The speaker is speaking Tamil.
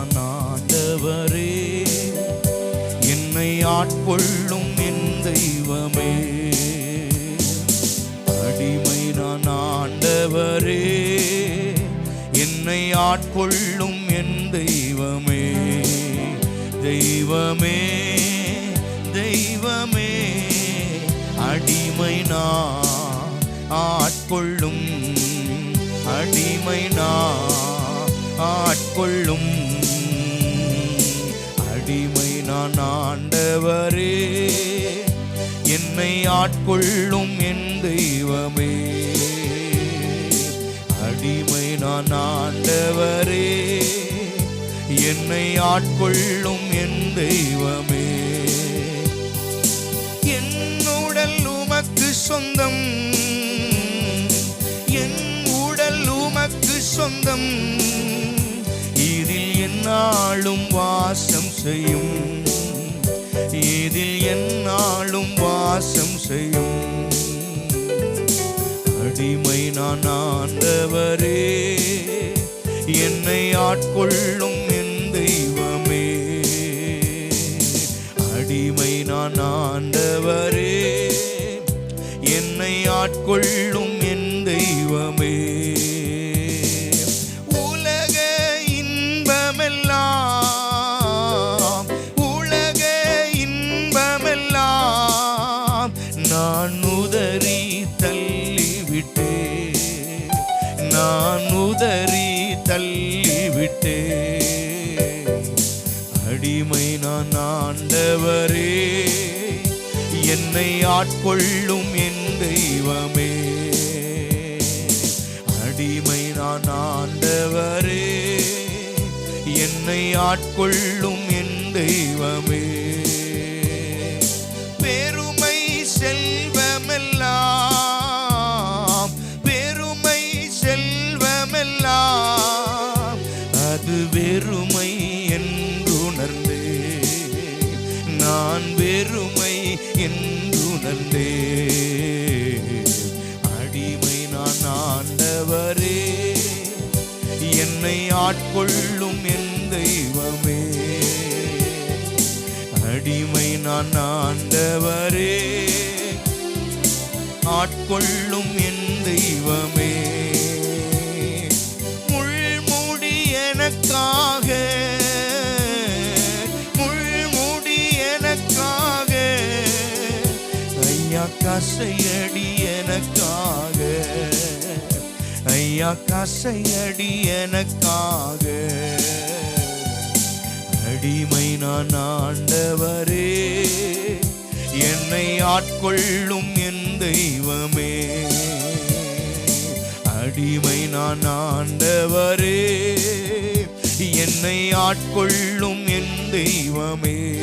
நான் ஆண்டவரே என்னை ஆட்கொள்ளும் என் தெய்வமே. அடிமை நான் ஆண்டவரே என்னை ஆட்கொள்ளும் என் தெய்வமே. தெய்வமே தெய்வமே. அடிமை நான் ஆட்கொள்ளும் அடிமை நான் ஆட்கொள்ளும். ஆண்டவரே என்னை ஆட்கொள்ளும் என் தெய்வமே. அடிமை நான் ஆண்டவரே என்னை ஆட்கொள்ளும் என் தெய்வமே. என் உடல் உமக்கு சொந்தம் என் உடல் உமக்கு சொந்தம். இதில் என்னாலும் வாசம் செய்யும் வாசம் செய்யும். அடிமை நான் ஆண்டவரே என்னை ஆட்கொள்ளும் என் தெய்வமே. அடிமை நான் ஆண்டவரே என்னை ஆட்கொள்ளும் என் தெய்வமே. என்னை ஆட்கொள்ளும் என் தெய்வமே. அடிமை நான் ஆண்டவரே என்னை ஆட்கொள்ளும் என் தெய்வமே. வெறுமை அடிமை நான் ஆண்டவரே. என்னை ஆட்கொள்ளும் என் தெய்வமே. அடிமை நான் ஆண்டவரே. ஆட்கொள்ளும் என் தெய்வமே. ஐயா கசையடி எனக்காக. ஐயா கசையடி எனக்காக. அடிமை நான் ஆண்டவரே என்னை ஆட்கொள்ளும் என் தெய்வமே. அடிமை நான் ஆண்டவரே என்னை ஆட்கொள்ளும் என் தெய்வமே.